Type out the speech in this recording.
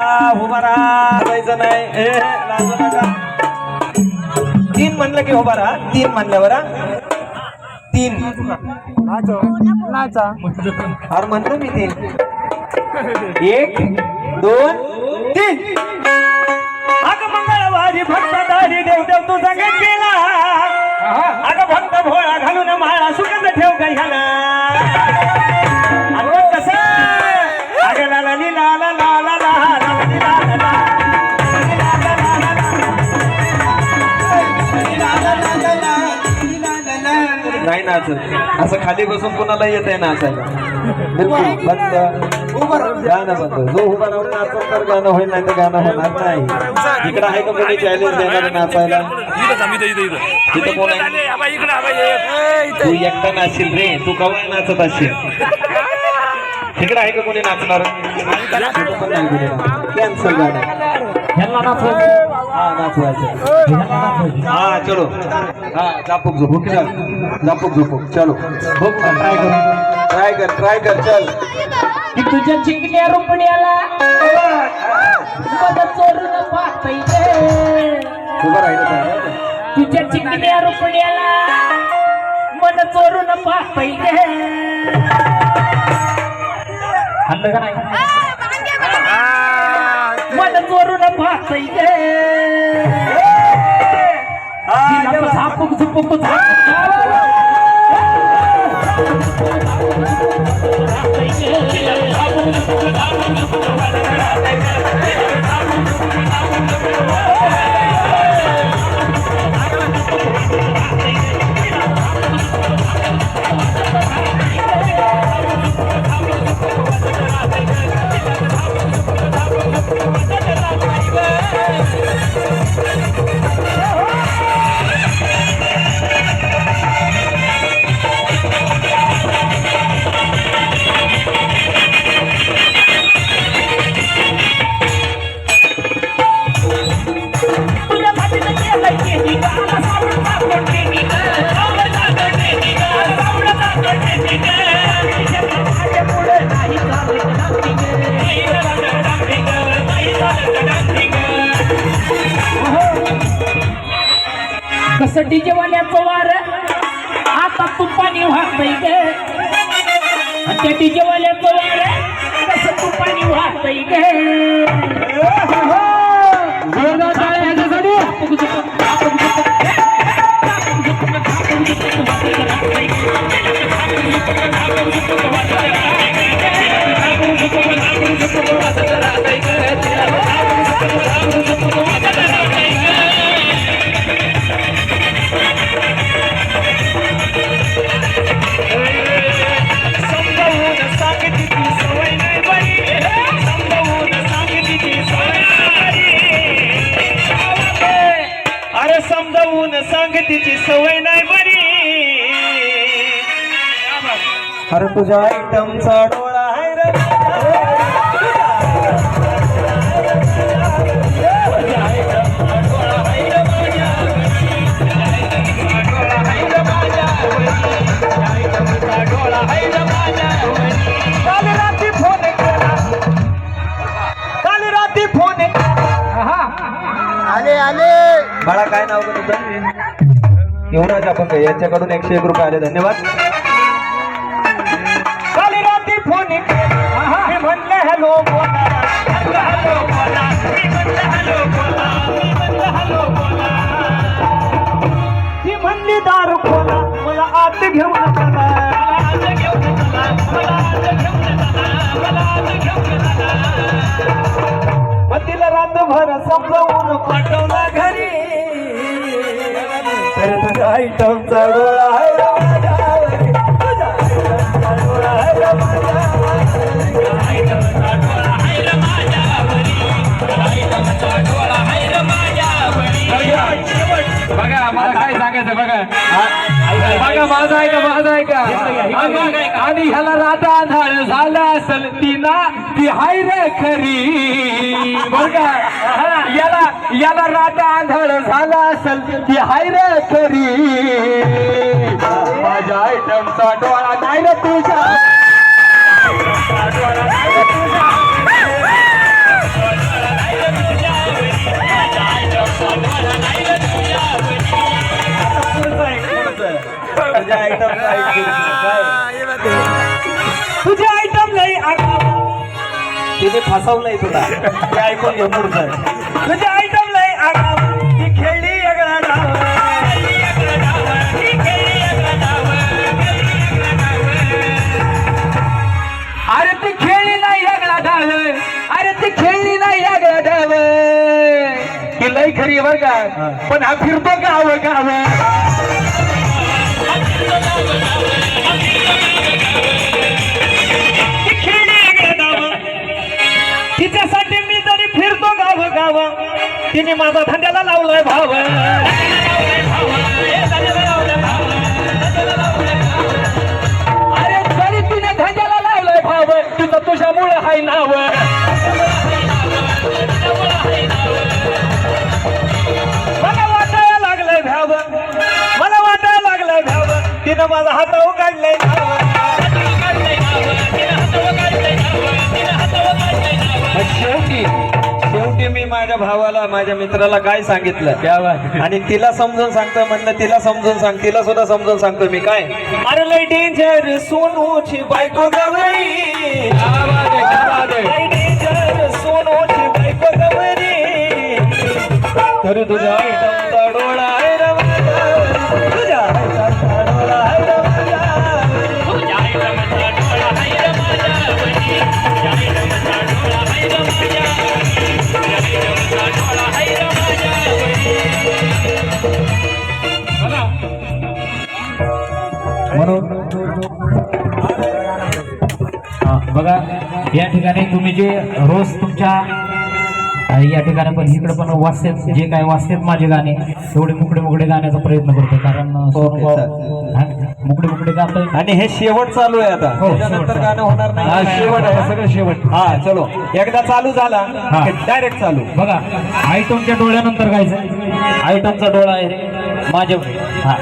उभा राहा जायचं नाही ए, लाजू नका. तीन म्हणलं की उभा राहा तीन म्हणल्यावर? तीन. अरे म्हणतो मी तीन एक दोन तीन. अग मंगळवारी भक्त दारी देव देव तू संगत केला अग भक्त भोळा घालून माळा सुगंध ठेव घाला नाही नाचत असं खाली बसून कोणाला येत आहे नाचायला बिलकुल बंद. गाणं बंद. जो उभा राहून नाचत तर गाणं होईल नाही तर गाणं होणार नाही. इकडं आहे का कोणी चॅलेंज देणार नाचायला. तिथं कोण. तू एकटा नाचशील रे. तू कवा नाचत असशील? तिकडे आहे का कोणी नाचणार? कॅन्सल गाणं. हा नाचवायचं हा चलो. हा झापूक झोपूक चल. झापूक झोपूक चलो. बघ ट्राय कर. ट्राय कर ट्राय कर चल. की तुझ्या चिकण्या रुपड्याला मदत चोरून पाहतय उभं राहिलं तुझ्या चिकण्या रुपड्याला मन चोरून पाहतय हल्लं का नाही? मन चोरून पाहतय झापूक झुपूक तुझ्या कसं डीजेवाल्याचं वार. आता तू पाणी वाहतय ग. त्या डीजे वार. कसं तू पाणी वाहतय ग. अरे तुझ्या आयटमचा डोळा आहे रे. काल रात्री फोन केला. काल रात्री फोन आले आले. बाळा काय नाव तुझं? युवराज आपण यांच्याकडून एकशे एक रुपये आले. धन्यवाद. रात्री मी म्हणलं हॅलो बोला हॅलो बोला मी म्हणलं हॅलो बोला. मी म्हणलं हॅलो बोला ती म्हणली दारू खोला मला आत घेऊन चला. मला आत घेऊन चला मला आत घेऊन चला मला आत घेऊन चला मग तिला समजावून पाठवला घरी. तर तुझ्या आयटमचा डोळा बघा माझा आहे का माझा आहे का आणि ह्याला राधा झाड झाला असल तिला ती हाय रे खरी. बघा याला याला राधा आंधळ झाला असल ती हाय रे खरी. माझ्या आयटमचा डोळा नाही ना तुझ्या. डोळा तुझ्या. तुझे आयटम नाही तिने फसवलंय तुला. ते ऐकून घे पुढचं. तुझे आयटम नाही आगाव ती खेळली वेगळा डाव अरे ती खेळली नाही यागला डाव अरे ती खेळली नाही यागला डाव ही लई खरी बर का. पण हा फिरतो गाव गाव. तिच्यासाठी मी तरी फिरतो गाव गाव तिने माझा धंद्याला लावलाय भाव. अरे तरी तिने धंद्याला लावलाय भाव तिचं तुझ्यामुळे हाय नाव. शेवटी मी माझ्या भावाला माझ्या मित्राला काय सांगितलं? आणि तिला समजून सांगतो म्हणलं तिला समजून सांग तिला सुद्धा समजून सांगतो मी. काय? अरे लय डेंजर सोनूची बायको डेंजर सोनूची बायको गवरी. तरी तुझ्या बघा या ठिकाणी तुम्ही जे रोज तुमच्या या ठिकाणी पण इकडे पण वाचतात जे काय वाचतात माझे गाणे तेवढे मुकडे मुकडे गाण्याचा प्रयत्न करतो कारण अ, सोनूभाऊ, हा, मुकडे मुकडे गातोय आणि हे शेवट चालू आहे आता. हो, त्याच्यानंतर शेवट. गाणं होणार नाही. हा, शेवट आहे, सगळं शेवट. हा चलो. एकदा चालू झाला हा. डायरेक्ट चालू. बघा आयटमच्या डोळ्यानंतर गायचं. आयटमचा डोळा आहे माझ्या हा.